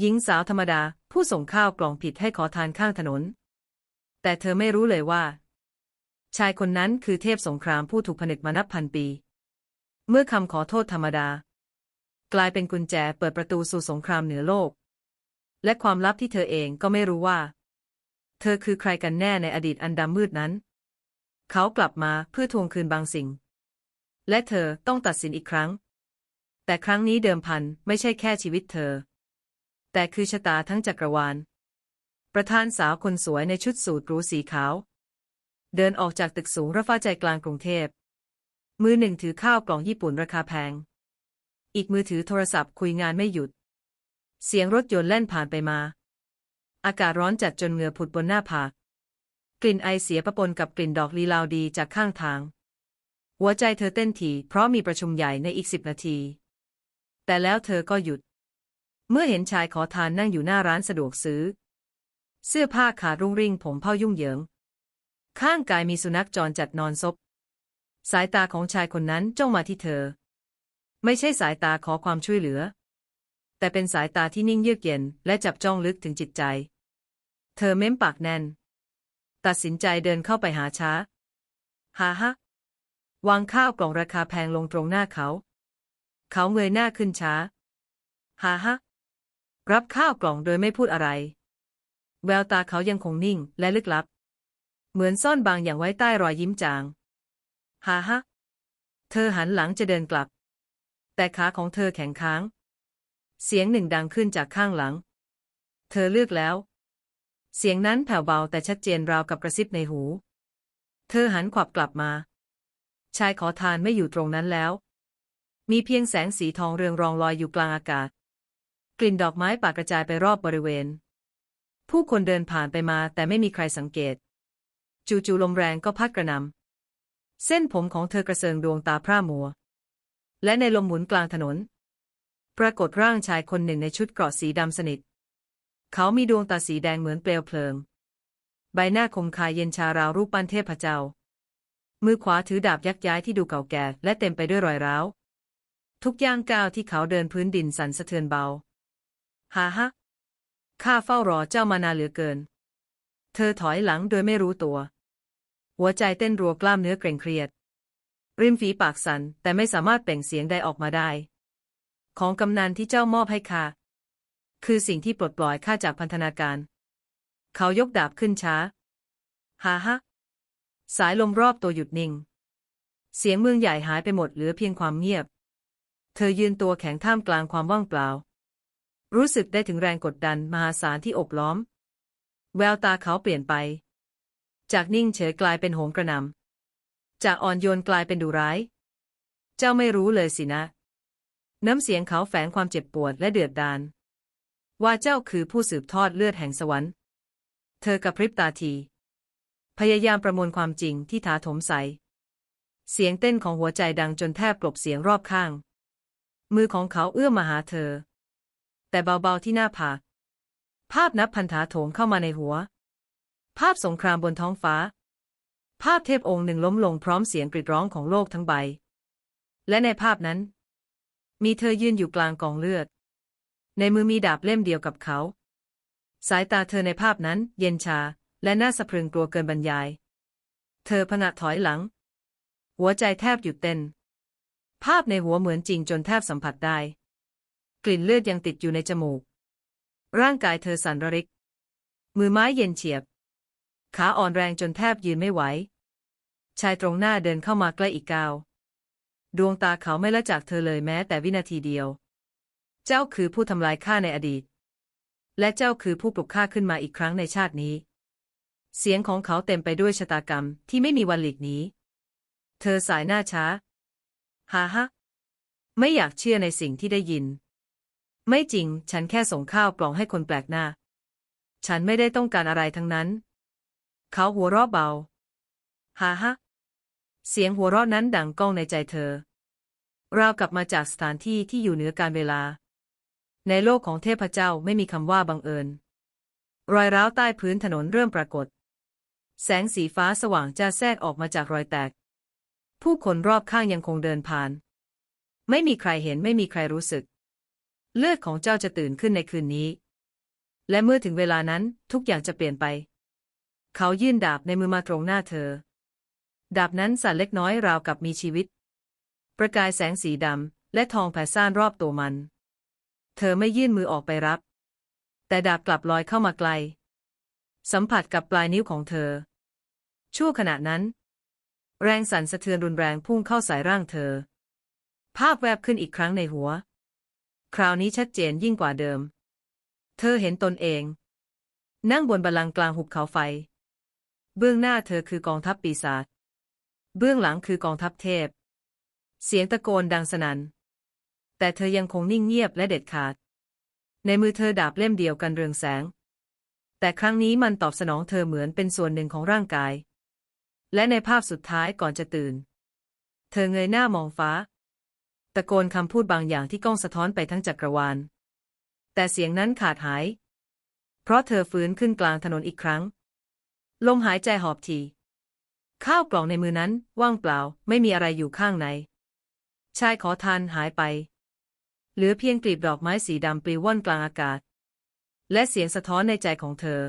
หญิงสาวธรรมดาผู้ส่งข้าวกล่องผิดให้ขอทานข้างถนน แต่เธอไม่รู้เลยว่า ชายคนนั้นคือเทพสงครามผู้ถูกผนึกมานับพันปี เมื่อคำขอโทษธรรมดา กลายเป็นกุญแจเปิดประตูสู่สงครามเหนือโลก และความลับที่เธอเองก็ไม่รู้ว่า เธอคือใครกันแน่ในอดีตอันดำมืดนั้น เขากลับมาเพื่อทวงคืนบางสิ่ง และเธอต้องตัดสินอีกครั้ง แต่ครั้งนี้เดิมพันไม่ใช่แค่ชีวิตเธอ แต่คือชะตาทั้งจักรวาล ประธานสาวคนสวยในชุดสูทหรูสีขาว เดินออกจากตึกสูงระฟ้าใจกลางกรุงเทพ มือหนึ่งถือข้าวกล่องญี่ปุ่นราคาแพง อีกมือถือโทรศัพท์คุยงานไม่หยุด เสียงรถยนต์แล่นผ่านไปมา อากาศร้อนจัดจนเหงื่อผุดบนหน้าผาก กลิ่นไอเสียปะปนกับกลิ่นดอกลีลาวดีจากข้างทาง หัวใจเธอเต้นถี่เพราะมีประชุมใหญ่ในอีกสิบนาที แต่แล้วเธอก็หยุด เมื่อเห็นชายขอทานนั่งอยู่หน้าร้านสะดวกซื้อ เสื้อผ้าขาดรุ่งริ่งผมเผ้ายุ่งเหยิง ข้างกายมีสุนัขจรจัดนอนซบ สายตาของชายคนนั้นจ้องมาที่เธอ ไม่ใช่สายตาขอความช่วยเหลือ แต่เป็นสายตาที่นิ่งเยือกเย็น และจับจ้องลึกถึงจิตใจ เธอเม้มปากแน่น ตัดสินใจเดินเข้าไปหาช้าหาฮะวางข้าวกล่องราคาแพงลงตรงหน้าเขา เขาเงยหน้าขึ้นช้าหาฮะ รับข้าวกล่องโดยไม่พูดอะไร แววตาเขายังคงนิ่งและลึกลับ เหมือนซ่อนบางอย่างไว้ใต้รอยยิ้มจางหาฮะ เธอหันหลังจะเดินกลับ แต่ขาของเธอแข็งค้าง เสียงหนึ่งดังขึ้นจากข้างหลัง เธอเลือกแล้ว เสียงนั้นแผ่วเบาแต่ชัดเจนราวกับกระซิบในหู เธอหันขวับกลับมา ชายขอทานไม่อยู่ตรงนั้นแล้ว มีเพียงแสงสีทองเรืองรองลอยอยู่กลางอากาศ กลิ่นดอกไม้ป่ากระจายไปรอบบริเวณ ผู้คนเดินผ่านไปมาแต่ไม่มีใครสังเกต จู่ๆลมแรงก็พัดกระหนำเส้นผมของเธอกระเซิงดวงตาพร่ามัว และในลมหมุนกลางถนน ปรากฏร่างชายคนหนึ่งในชุดเกราะสีดำสนิท เขามีดวงตาสีแดงเหมือนเปลวเพลิง ใบหน้าคมคายเย็นชาราวรูปปั้นเทพเจ้า มือขวาถือดาบยักย้ายที่ดูเก่าแก่และเต็มไปด้วยรอยร้าว ทุกย่างก้าวที่เขาเดินพื้นดินสั่นสะเทือนเบา ฮ่าฮะข้าเฝ้ารอเจ้ามานานเหลือเกิน เธอถอยหลังโดยไม่รู้ตัว หัวใจเต้นรัวกล้ามเนื้อเกร็งเครียด ริมฝีปากสัน่นแต่ไม่สามารถเปล่งเสียงใดออกมาได้ ของกำนันที่เจ้ามอบให้ข้าคือสิ่งที่ปลดปล่อยข้าจากพันธนาการ เขายกดาบขึ้นช้าฮ่าฮะสายลมรอบตัวหยุดนิ่ง เสียงเมืองใหญ่หายไปหมดเหลือเพียงความเงียบ เธอยืนตัวแข็งท่ามกลางความว่างเปล่า รู้สึกได้ถึงแรงกดดันมหาศาลที่อบล้อม แววตาเขาเปลี่ยนไป จากนิ่งเฉยกลายเป็นโหมกระหนำจากอ่อนโยนกลายเป็นดุร้าย เจ้าไม่รู้เลยสินะ น้ำเสียงเขาแฝงความเจ็บปวดและเดือดดาลว่าเจ้าคือผู้สืบทอดเลือดแห่งสวรรค์ เธอกระพริบตาที พยายามประมวลความจริงที่ถาโถมใส เสียงเต้นของหัวใจดังจนแทบกลบเสียงรอบข้าง มือของเขาเอื้อมมาหาเธอ แต่เบาๆที่หน้าผากภาพนับพันธาโถมเข้ามาในหัว ภาพสงครามบนท้องฟ้า ภาพเทพองค์หนึ่งล้มลงพร้อมเสียงกรีดร้องของโลกทั้งใบ และในภาพนั้น มีเธอยืนอยู่กลางกองเลือด ในมือมีดาบเล่มเดียวกับเขา สายตาเธอในภาพนั้น เย็นชา และน่าสะพรึงกลัวเกินบรรยาย เธอพงะถอยหลัง หัวใจแทบหยุดเต้น ภาพในหัวเหมือนจริงจนแทบสัมผัสได้ ลิ่นเลือดยังติดอยู่ในจมูก ร่างกายเธอสั่นระริก มือไม้เย็นเฉียบ ขาอ่อนแรงจนแทบยืนไม่ไหว ชายตรงหน้าเดินเข้ามาใกล้อีกก้าว ดวงตาเขาไม่ละจากเธอเลยแม้แต่วินาทีเดียว เจ้าคือผู้ทำลายข้าในอดีต และเจ้าคือผู้ปลุกข้าขึ้นมาอีกครั้งในชาตินี้ เสียงของเขาเต็มไปด้วยชะตากรรมที่ไม่มีวันหลีกหนี เธอสายหน้าช้า ฮ่าฮะไม่อยากเชื่อในสิ่งที่ได้ยิน ไม่จริง ฉันแค่ส่งข้าวกล่องให้คนแปลกหน้า ฉันไม่ได้ต้องการอะไรทั้งนั้น เขาหัวเราะเบา ฮ่าฮะ เสียงหัวเราะนั้นดังก้องในใจเธอราวกลับมาจากสถานที่ที่อยู่เหนือการเวลา ในโลกของเทพเจ้าไม่มีคำว่าบังเอิญ รอยร้าวใต้พื้นถนนเริ่มปรากฏ แสงสีฟ้าสว่างจะแทรกออกมาจากรอยแตก ผู้คนรอบข้างยังคงเดินผ่าน ไม่มีใครเห็นไม่มีใครรู้สึก เลือดของเจ้าจะตื่นขึ้นในคืนนี้ และเมื่อถึงเวลานั้นทุกอย่างจะเปลี่ยนไป เขายื่นดาบในมือมาตรงหน้าเธอ ดาบนั้นสั่นเล็กน้อยราวกับมีชีวิต ประกายแสงสีดำและทองแผ่ซ่านรอบตัวมัน เธอไม่ยื่นมือออกไปรับ แต่ดาบกลับลอยเข้ามาไกล สัมผัสกับปลายนิ้วของเธอ ชั่วขณะนั้น แรงสั่นสะเทือนรุนแรงพุ่งเข้าใส่ร่างเธอ ภาพแวบขึ้นอีกครั้งในหัว คราวนี้ชัดเจนยิ่งกว่าเดิม เธอเห็นตนเอง นั่งบนบัลลังก์กลางหุบเขาไฟ เบื้องหน้าเธอคือกองทัพปีศาจ เบื้องหลังคือกองทัพเทพ เสียงตะโกนดังสนัน่น แต่เธอยังคงนิ่งเงียบและเด็ดขาด ในมือเธอดาบเล่มเดียวกันเรืองแสง แต่ครั้งนี้มันตอบสนองเธอเหมือนเป็นส่วนหนึ่งของร่างกาย และในภาพสุดท้ายก่อนจะตื่น เธอเงยหน้ามองฟ้า ตะโกนคำพูดบางอย่างที่ก้องสะท้อนไปทั้งจักรวาล แต่เสียงนั้นขาดหาย เพราะเธอฟื้นขึ้นกลางถนนอีกครั้ง ลมหายใจหอบทีข้าวกล่องในมือนั้นว่างเปล่าไม่มีอะไรอยู่ข้างใน ชายขอทานหายไป เหลือเพียงกลีบดอกไม้สีดำปลิวว่อนกลางอากาศ และเสียงสะท้อนในใจของเธอ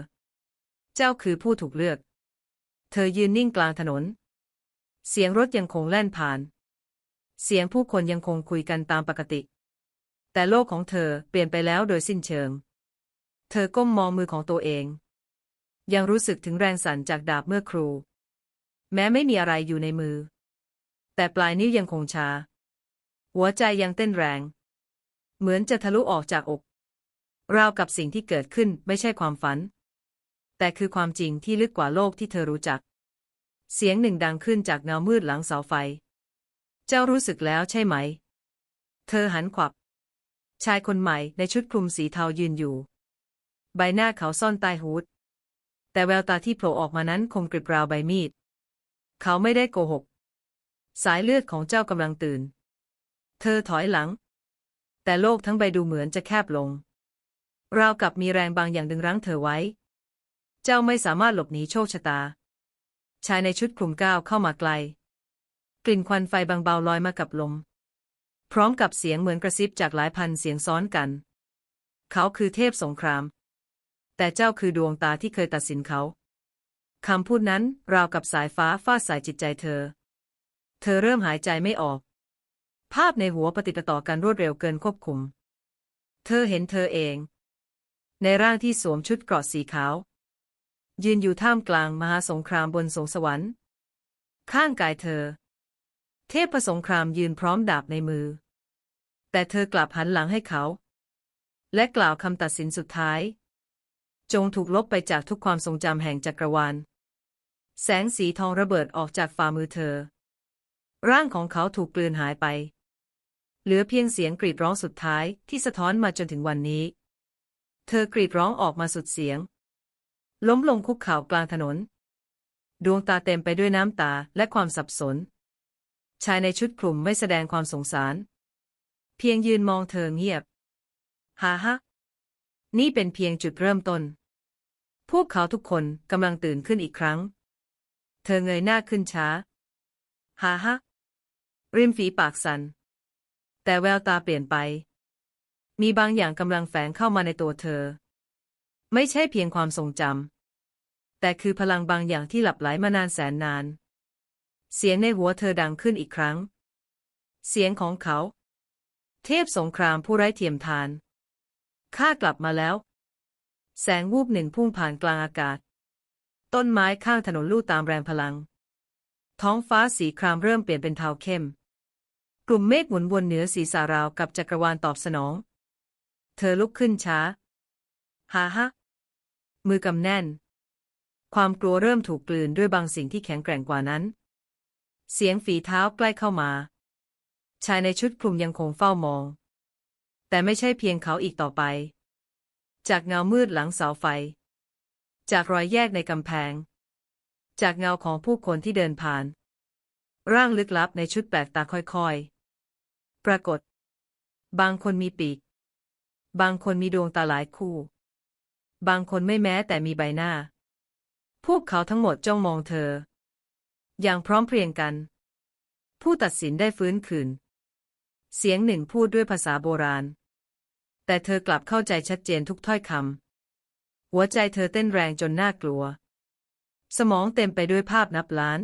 เจ้าคือผู้ถูกเลือก เธอยืนนิ่งกลางถนน เสียงรถยังคงแล่นผ่าน เสียงผู้คนยังคงคุยกันตามปกติ แต่โลกของเธอเปลี่ยนไปแล้วโดยสิ้นเชิง เธอก้มมองมือของตัวเอง ยังรู้สึกถึงแรงสั่นจากดาบเมื่อครู แม้ไม่มีอะไรอยู่ในมือ แต่ปลายนิ้วยังคงชา หัวใจยังเต้นแรง เหมือนจะทะลุออกจากอก ราวกับสิ่งที่เกิดขึ้นไม่ใช่ความฝัน แต่คือความจริงที่ลึกกว่าโลกที่เธอรู้จัก เสียงหนึ่งดังขึ้นจากเงามืดหลังเสาไฟ เจ้ารู้สึกแล้วใช่ไหม เธอหันขวับ ชายคนใหม่ในชุดคลุมสีเทายืนอยู่ ใบหน้าเขาซ่อนใต้ฮูด แต่แววตาที่โผล่ออกมานั้นคมกริบราวใบมีด เขาไม่ได้โกหก สายเลือดของเจ้ากำลังตื่น เธอถอยหลัง แต่โลกทั้งใบดูเหมือนจะแคบลง ราวกับมีแรงบางอย่างดึงรั้งเธอไว้ เจ้าไม่สามารถหลบหนีโชคชะตา ชายในชุดคลุมก้าวเข้ามาไกล กลิ่นควันไฟบางเบาลอยมากับลม พร้อมกับเสียงเหมือนกระซิบจากหลายพันเสียงซ้อนกัน เขาคือเทพสงคราม แต่เจ้าคือดวงตาที่เคยตัดสินเขาคำพูดนั้นราวกับสายฟ้าฟาดสายจิตใจเธอ เธอเริ่มหายใจไม่ออก ภาพในหัวปฏิปต่อกันรวดเร็วเกินควบคุม เธอเห็นเธอเอง ในร่างที่สวมชุดเกราะสีขาว ยืนอยู่ท่ามกลางมหาสงครามบนสงสวรรค์ ข้างกายเธอ เทพสงครามยืนพร้อมดาบในมือ แต่เธอกลับหันหลังให้เขา และกล่าวคำตัดสินสุดท้าย จงถูกลบไปจากทุกความทรงจำแห่งจักรวาล แสงสีทองระเบิดออกจากฝ่ามือเธอ ร่างของเขาถูกกลืนหายไป เหลือเพียงเสียงกรีดร้องสุดท้ายที่สะท้อนมาจนถึงวันนี้ เธอกรีดร้องออกมาสุดเสียง ล้มลงคุกเข่ากลางถนน ดวงตาเต็มไปด้วยน้ำตาและความสับสน ชายในชุดคลุมไม่แสดงความสงสาร เพียงยืนมองเธอเงียบ ฮ่าฮะ นี่เป็นเพียงจุดเริ่มต้น พวกเขาทุกคนกำลังตื่นขึ้นอีกครั้ง เธอเงยหน้าขึ้นช้า ฮ่าฮะ ริมฝีปากสัน่น แต่แววตาเปลี่ยนไป มีบางอย่างกำลังแฝงเข้ามาในตัวเธอ ไม่ใช่เพียงความทรงจำแต่คือพลังบางอย่างที่หลับไหลมานานแสนนาน เสียงในหัวเธอดังขึ้นอีกครั้ง เสียงของเขา เทพสงครามผู้ไร้เทียมทาน ข้ากลับมาแล้ว แสงวูบหนึ่งพุ่งผ่านกลางอากาศ ต้นไม้ข้างถนนลู่ตามแรงพลัง ท้องฟ้าสีครามเริ่มเปลี่ยนเป็นเทาเข้ม กลุ่มเมฆหมุนวนเหนือศีรษะราวกับจักรวาลตอบสนอง เธอลุกขึ้นช้าฮ่าฮะมือกำแน่น ความกลัวเริ่มถูกกลืนด้วยบางสิ่งที่แข็งแกร่งกว่านั้น เสียงฝีเท้าใกล้เข้ามา ชายในชุดคลุมยังคงเฝ้ามอง แต่ไม่ใช่เพียงเขาอีกต่อไป จากเงามืดหลังเสาไฟ จากรอยแยกในกำแพง จากเงาของผู้คนที่เดินผ่าน ร่างลึกลับในชุดแปลกตาค่อยๆ ปรากฏ บางคนมีปีก บางคนมีดวงตาหลายคู่ บางคนไม่แม้แต่มีใบหน้า พวกเขาทั้งหมดจ้องมองเธอ อย่างพร้อมเพรียงกัน ผู้ตัดสินได้ฟื้นคืน เสียงหนึ่งพูดด้วยภาษาโบราณ แต่เธอกลับเข้าใจชัดเจนทุกถ้อยคำหัวใจเธอเต้นแรงจนน่ากลัว สมองเต็มไปด้วยภาพนับล้าน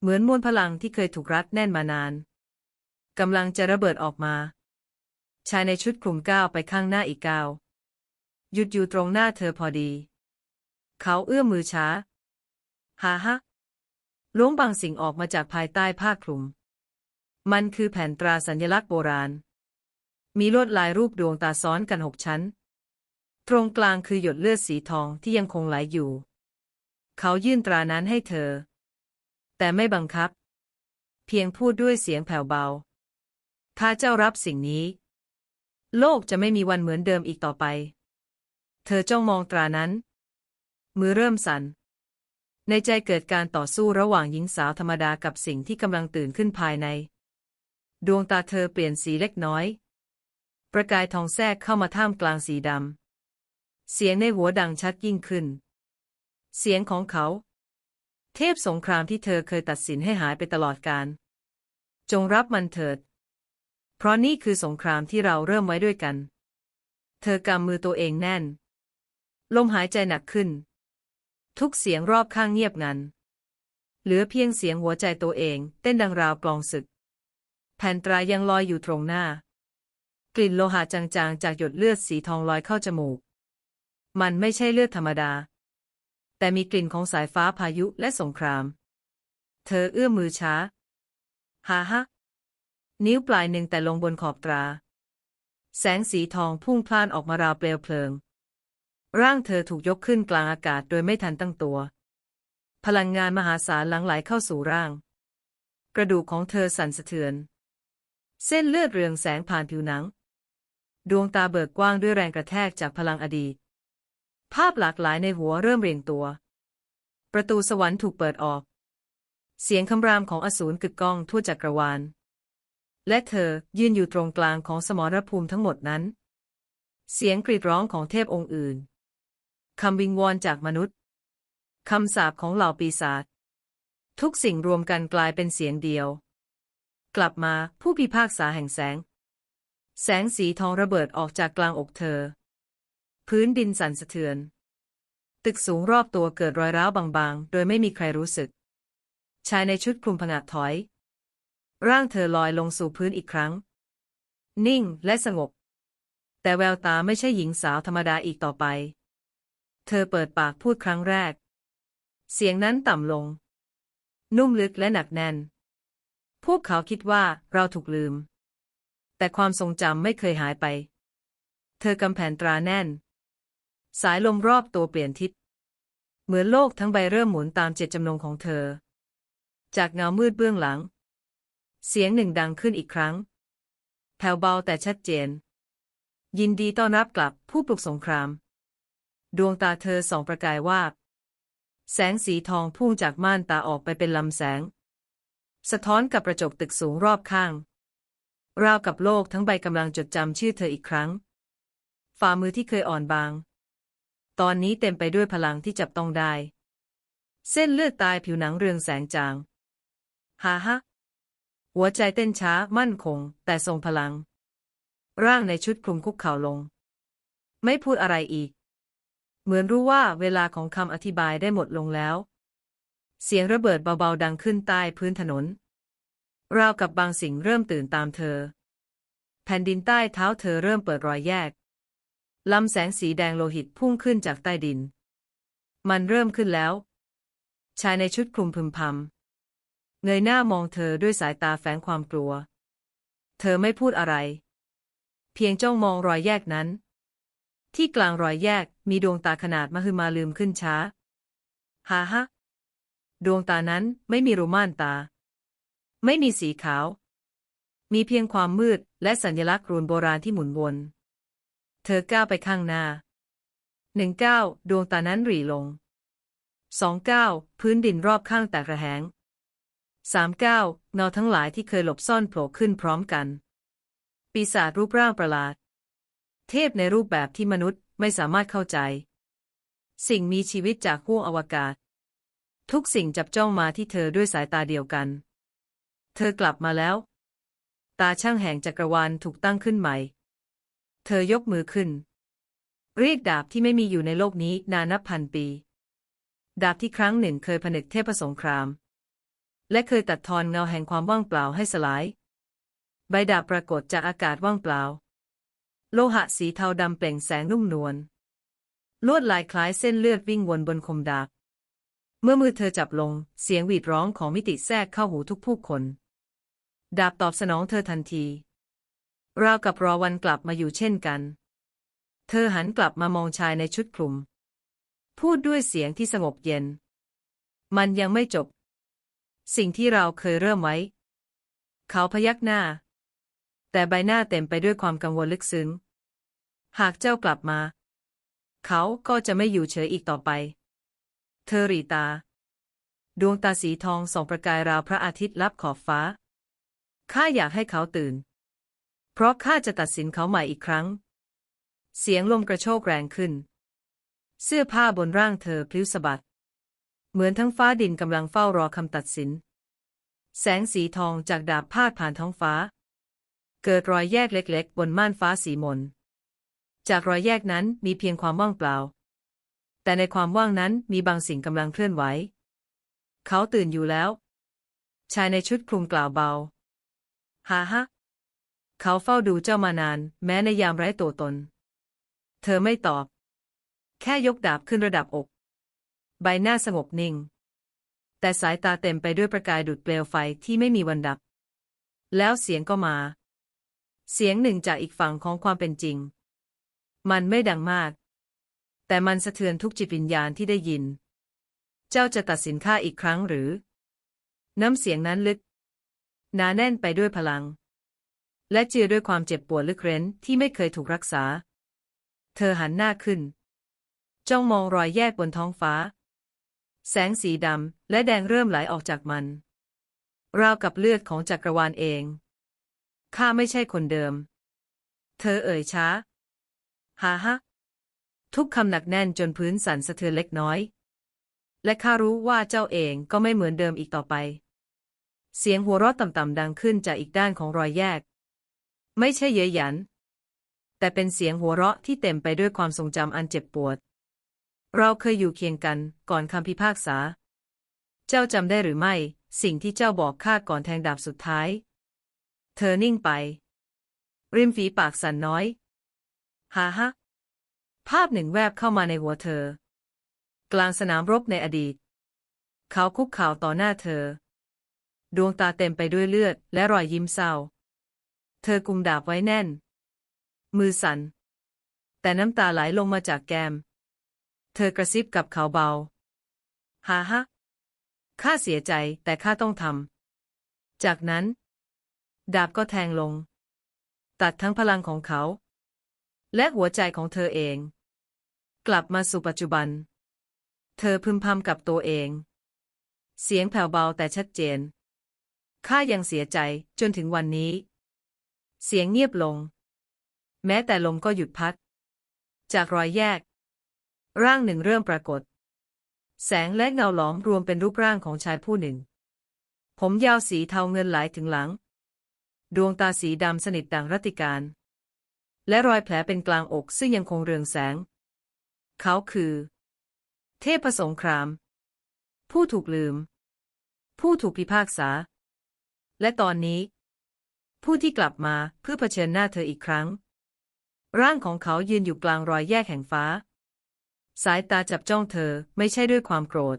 เหมือนมวลพลังที่เคยถูกรัดแน่นมานานกำลังจะระเบิดออกมา ชายในชุดคลุมก้าวไปข้างหน้าอีกก้าวหยุดอยู่ตรงหน้าเธอพอดี เขาเอื้อมมือช้า ฮ่าฮะ ล้วงบางสิ่งออกมาจากภายใต้ผ้าคลุม มันคือแผ่นตราสัญลักษณ์โบราณ มีลวดลายรูปดวงตาซ้อนกันหกชั้น ตรงกลางคือหยดเลือดสีทองที่ยังคงไหลอยู่ เขายื่นตรานั้นให้เธอ แต่ไม่บังคับ เพียงพูดด้วยเสียงแผ่วเบา ถ้าเจ้ารับสิ่งนี้ โลกจะไม่มีวันเหมือนเดิมอีกต่อไป เธอจ้องมองตรานั้น มือเริ่มสั่น ในใจเกิดการต่อสู้ระหว่างหญิงสาวธรรมดากับสิ่งที่กำลังตื่นขึ้นภายใน ดวงตาเธอเปลี่ยนสีเล็กน้อย ประกายทองแทรกเข้ามาท่ามกลางสีดำ เสียงในหัวดังชัดยิ่งขึ้น เสียงของเขา เทพสงครามที่เธอเคยตัดสินให้หายไปตลอดกาลจงรับมันเถิด เพราะนี่คือสงครามที่เราเริ่มไว้ด้วยกัน เธอกำมือตัวเองแน่น ลมหายใจหนักขึ้น ทุกเสียงรอบข้างเงียบงัน เหลือเพียงเสียงหัวใจตัวเอง เต้นดังราวกลองศึก แผ่นตรายังลอยอยู่ตรงหน้า กลิ่นโลหะจางๆ จากหยดเลือดสีทองลอยเข้าจมูก มันไม่ใช่เลือดธรรมดา แต่มีกลิ่นของสายฟ้าพายุและสงคราม เธอเอื้อมมือช้าฮ่าฮะนิ้วปลายหนึ่งแต่ลงบนขอบตรา แสงสีทองพุ่งพล่านออกมาราวเปลวเพลิง ร่างเธอถูกยกขึ้นกลางอากาศโดยไม่ทันตั้งตัว พลังงานมหาศาลหลั่งไหลเข้าสู่ร่าง กระดูกของเธอสั่นสะเทือน เส้นเลือดเรืองแสงผ่านผิวหนัง ดวงตาเบิกกว้างด้วยแรงกระแทกจากพลังอดีต ภาพหลากหลายในหัวเริ่มเรียงตัว ประตูสวรรค์ถูกเปิดออก เสียงคำรามของอสูรกึกก้องทั่วจักรวาล และเธอยืนอยู่ตรงกลางของสมรภูมิทั้งหมดนั้น เสียงกรีดร้องของเทพองค์อื่น คำวิงวอนจากมนุษย์ คำสาปของเหล่าปีศาจ ทุกสิ่งรวมกันกลายเป็นเสียงเดียว กลับมาผู้พิพากษาแห่งแสง แสงสีทองระเบิดออกจากกลางอกเธอ พื้นดินสั่นสะเทือน ตึกสูงรอบตัวเกิดรอยร้าวบางๆ โดยไม่มีใครรู้สึก ชายในชุดคลุมผงาดถอย ร่างเธอลอยลงสู่พื้นอีกครั้ง นิ่งและสงบ แต่แววตาไม่ใช่หญิงสาวธรรมดาอีกต่อไป เธอเปิดปากพูดครั้งแรก เสียงนั้นต่ำลง นุ่มลึกและหนักแน่น พวกเขาคิดว่าเราถูกลืม แต่ความทรงจำไม่เคยหายไป เธอกำแผ่นตราแน่น สายลมรอบตัวเปลี่ยนทิศ เหมือนโลกทั้งใบเริ่มหมุนตามเจตจำนงของเธอ จากเงามืดเบื้องหลัง เสียงหนึ่งดังขึ้นอีกครั้ง แผ่วเบาแต่ชัดเจน ยินดีต้อนรับกลับผู้ปลุกสงคราม ดวงตาเธอส่องประกายวาบแสงสีทองพุ่งจากม่านตาออกไปเป็นลำแสง สะท้อนกับกระจกตึกสูงรอบข้าง ราวกับโลกทั้งใบกำลังจดจำชื่อเธออีกครั้ง ฝ่ามือที่เคยอ่อนบาง ตอนนี้เต็มไปด้วยพลังที่จับต้องได้ เส้นเลือดตายผิวหนังเรืองแสงจางฮ่าฮะหัวใจเต้นช้ามั่นคง แต่ทรงพลัง ร่างในชุดคลุมคุกเข่าลง ไม่พูดอะไรอีก เหมือนรู้ว่าเวลาของคำอธิบายได้หมดลงแล้ว เสียงระเบิดเบาๆดังขึ้นใต้พื้นถนน ราวกับบางสิ่งเริ่มตื่นตามเธอ แผ่นดินใต้เท้าเธอเริ่มเปิดรอยแยกลำแสงสีแดงโลหิตพุ่งขึ้นจากใต้ดิน มันเริ่มขึ้นแล้ว ชายในชุดคลุมพึมพำเงยหน้ามองเธอด้วยสายตาแฝงความกลัว เธอไม่พูดอะไร เพียงจ้องมองรอยแยกนั้น ที่กลางรอยแยกมีดวงตาขนาดมหึมาลืมขึ้นช้าฮาฮะ ดวงตานั้นไม่มีรูม่านตา ไม่มีสีขาว มีเพียงความมืดและสัญลักษณ์รูนโบราณที่หมุนวน เธอก้าวไปข้างหน้าหนึ่งก้าวดวงตานั้นหรี่ลงสองก้าวพื้นดินรอบข้างแตกระแหงสามก้าวเงาทั้งหลายที่เคยหลบซ่อนโผล่ขึ้นพร้อมกัน ปีศาจรูปร่างประหลาด เทพในรูปแบบที่มนุษย์ไม่สามารถเข้าใจ สิ่งมีชีวิตจากห้วงอวกาศ ทุกสิ่งจับจ้องมาที่เธอด้วยสายตาเดียวกัน เธอกลับมาแล้ว ตาช่างแห่งจักรวาลถูกตั้งขึ้นใหม่ เธอยกมือขึ้น เรียกดาบที่ไม่มีอยู่ในโลกนี้นานนับพันปี ดาบที่ครั้งหนึ่งเคยผนึกเทพสงคราม และเคยตัดทอนเงาแห่งความว่างเปล่าให้สลาย ใบดาบปรากฏจากอากาศว่างเปล่า โลหะสีเทาดำเปล่งแสงนุ่มนวล ลวดลายคล้ายเส้นเลือดวิ่งวนบนคมดาบ เมื่อมือเธอจับลง เสียงหวีดร้องของมิติแทรกเข้าหูทุกผู้คน ดาบตอบสนองเธอทันทีราวกับรอวันกลับมาอยู่เช่นกัน เธอหันกลับมามองชายในชุดคลุม พูดด้วยเสียงที่สงบเย็น มันยังไม่จบ สิ่งที่เราเคยเริ่มไว้ เขาพยักหน้า แต่ใบหน้าเต็มไปด้วยความกังวลลึกซึ้ง หากเจ้ากลับมา เขาก็จะไม่อยู่เฉยอีกต่อไป เธอรีตา ดวงตาสีทองส่องประกายราวพระอาทิตย์ลับขอบฟ้า ข้าอยากให้เขาตื่น เพราะข้าจะตัดสินเขาใหม่อีกครั้ง เสียงลมกระโชกแรงขึ้น เสื้อผ้าบนร่างเธอพลิ้วสะบัด เหมือนทั้งฟ้าดินกำลังเฝ้ารอคำตัดสิน แสงสีทองจากดาบพาดผ่านท้องฟ้า เกิดรอยแยกเล็ก ๆ บนม่านฟ้าสีมน จากรอยแยกนั้นมีเพียงความว่างเปล่า แต่ในความว่างนั้นมีบางสิ่งกำลังเคลื่อนไหว เขาตื่นอยู่แล้ว ชายในชุดคลุมกล่าวเบาฮ่าฮะเขาเฝ้าดูเจ้ามานาน แม้ในยามไร้ตัวตน เธอไม่ตอบ แค่ยกดาบขึ้นระดับอก ใบหน้าสงบนิ่ง แต่สายตาเต็มไปด้วยประกายดุดเปลวไฟที่ไม่มีวันดับ แล้วเสียงก็มา เสียงหนึ่งจากอีกฝั่งของความเป็นจริง มันไม่ดังมาก แต่มันสะเทือนทุกจิตวิญญาณที่ได้ยิน เจ้าจะตัดสินข้าอีกครั้งหรือ น้ำเสียงนั้นลึกหนาแน่นไปด้วยพลัง และเจือด้วยความเจ็บปวดลึกเร้นที่ไม่เคยถูกรักษา เธอหันหน้าขึ้น จ้องมองรอยแยกบนท้องฟ้า แสงสีดำและแดงเริ่มไหลออกจากมัน ราวกับเลือดของจักรวาลเอง ข้าไม่ใช่คนเดิม เธอเอ่ยช้า ฮ่าฮะทุกคำหนักแน่นจนพื้นสั่นสะเทือนเล็กน้อย และข้ารู้ว่าเจ้าเองก็ไม่เหมือนเดิมอีกต่อไป เสียงหัวเราะต่ำๆดังขึ้นจากอีกด้านของรอยแยก ไม่ใช่เย้ยหยัน แต่เป็นเสียงหัวเราะที่เต็มไปด้วยความทรงจำอันเจ็บปวด เราเคยอยู่เคียงกันก่อนคำพิพากษา เจ้าจำได้หรือไม่ สิ่งที่เจ้าบอกข้าก่อนแทงดาบสุดท้าย เธอนิ่งไป ริมฝีปากสั่นน้อย ฮาฮะภาพหนึ่งแวบเข้ามาในหัวเธอ กลางสนามรบในอดีต เขาคุกเข่าต่อหน้าเธอ ดวงตาเต็มไปด้วยเลือดและรอยยิ้มเศร้า เธอกุมดาบไว้แน่น มือสั่น แต่น้ำตาไหลลงมาจากแก้ม เธอกระซิบกับเขาเบาฮาฮะข้าเสียใจแต่ข้าต้องทำ จากนั้น ดาบก็แทงลง ตัดทั้งพลังของเขา และหัวใจของเธอเอง กลับมาสู่ปัจจุบัน เธอพึมพำกับตัวเอง เสียงแผ่วเบาแต่ชัดเจน ข้ายังเสียใจจนถึงวันนี้ เสียงเงียบลง แม้แต่ลมก็หยุดพัด จากรอยแยก ร่างหนึ่งเริ่มปรากฏ แสงและเงาหลอมรวมเป็นรูปร่างของชายผู้หนึ่ง ผมยาวสีเทาเงินไหลถึงหลัง ดวงตาสีดำสนิทดังรัติการ และรอยแผลเป็นกลางอกซึ่งยังคงเรืองแสง เขาคือ เทพสงคราม ผู้ถูกลืม ผู้ถูกพิพากษา และตอนนี้ ผู้ที่กลับมาเพื่อเผชิญหน้าเธออีกครั้ง ร่างของเขายืนอยู่กลางรอยแยกแห่งฟ้า สายตาจับจ้องเธอไม่ใช่ด้วยความโกรธ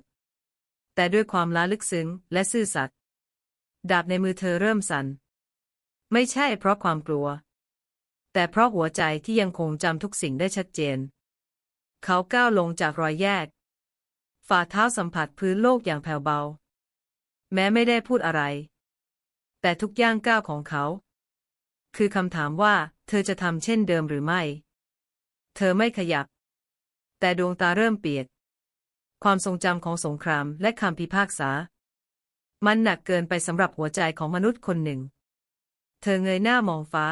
แต่ด้วยความล้าลึกซึ้งและซื่อสัตย์ดาบในมือเธอเริ่มสั่นไม่ใช่เพราะความกลัว แต่เพราะหัวใจที่ยังคงจำทุกสิ่งได้ชัดเจน เขาก้าวลงจากรอยแยก ฝ่าเท้าสัมผัสพื้นโลกอย่างแผ่วเบา แม้ไม่ได้พูดอะไร แต่ทุกย่างก้าวของเขา คือคำถามว่าเธอจะทำเช่นเดิมหรือไม่ เธอไม่ขยับ แต่ดวงตาเริ่มเปียก ความทรงจำของสงครามและคำพิพากษา มันหนักเกินไปสำหรับหัวใจของมนุษย์คนหนึ่ง เธอเงยหน้ามองฟ้า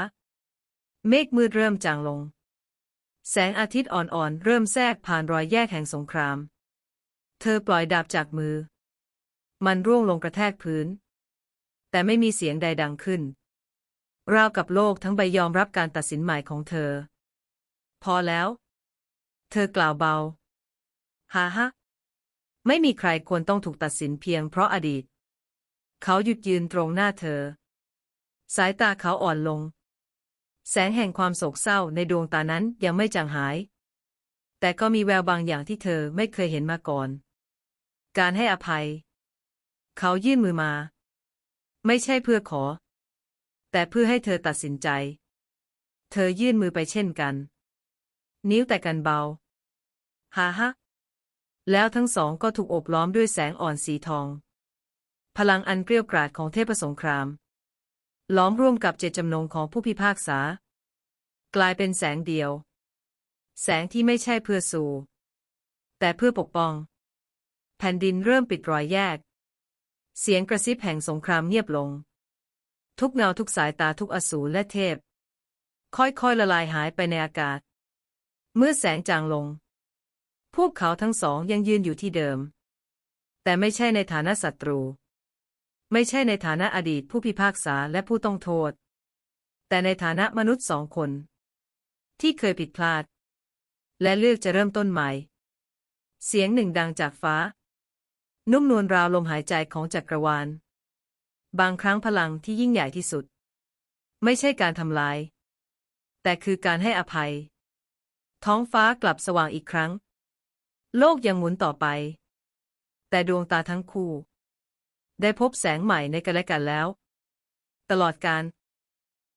เมฆมืดเริ่มจางลง แสงอาทิตย์อ่อนๆ เริ่มแทรกผ่านรอยแยกแห่งสงคราม เธอปล่อยดาบจากมือ มันร่วงลงกระแทกพื้น แต่ไม่มีเสียงใดดังขึ้น ราวกับโลกทั้งใบยอมรับการตัดสินใหม่ของเธอ พอแล้ว เธอกล่าวเบาฮ่าฮะไม่มีใครควรต้องถูกตัดสินเพียงเพราะอดีต เขาหยุดยืนตรงหน้าเธอ สายตาเขาอ่อนลง แสงแห่งความโศกเศร้าในดวงตานั้นยังไม่จางหาย แต่ก็มีแววบางอย่างที่เธอไม่เคยเห็นมาก่อน การให้อภัย เขายื่นมือมา ไม่ใช่เพื่อขอ แต่เพื่อให้เธอตัดสินใจ เธอยื่นมือไปเช่นกัน นิ้วแต่กันเบาฮ่าฮะแล้วทั้งสองก็ถูกอบล้อมด้วยแสงอ่อนสีทอง พลังอันเกรียวกราดของเทพสงคราม ล้อมร่วมกับเจตจำนงของผู้พิพากษา กลายเป็นแสงเดียว แสงที่ไม่ใช่เพื่อสู่ แต่เพื่อปกป้อง แผ่นดินเริ่มปิดรอยแยก เสียงกระซิบแห่งสงครามเงียบลง ทุกเงาทุกสายตาทุกอสูรและเทพ ค่อยๆละลายหายไปในอากาศ เมื่อแสงจางลง พวกเขาทั้งสองยังยืนอยู่ที่เดิม แต่ไม่ใช่ในฐานะศัตรู ไม่ใช่ในฐานะอดีตผู้พิพากษาและผู้ต้องโทษ แต่ในฐานะมนุษย์สองคน ที่เคยผิดพลาด และเลือกจะเริ่มต้นใหม่ เสียงหนึ่งดังจากฟ้า นุ่มนวลราวลมหายใจของจักรวาล บางครั้งพลังที่ยิ่งใหญ่ที่สุด ไม่ใช่การทำลาย แต่คือการให้อภัย ท้องฟ้ากลับสว่างอีกครั้ง โลกยังหมุนต่อไป แต่ดวงตาทั้งคู่ ได้พบแสงใหม่ในกันและกันแล้ว ตลอดการ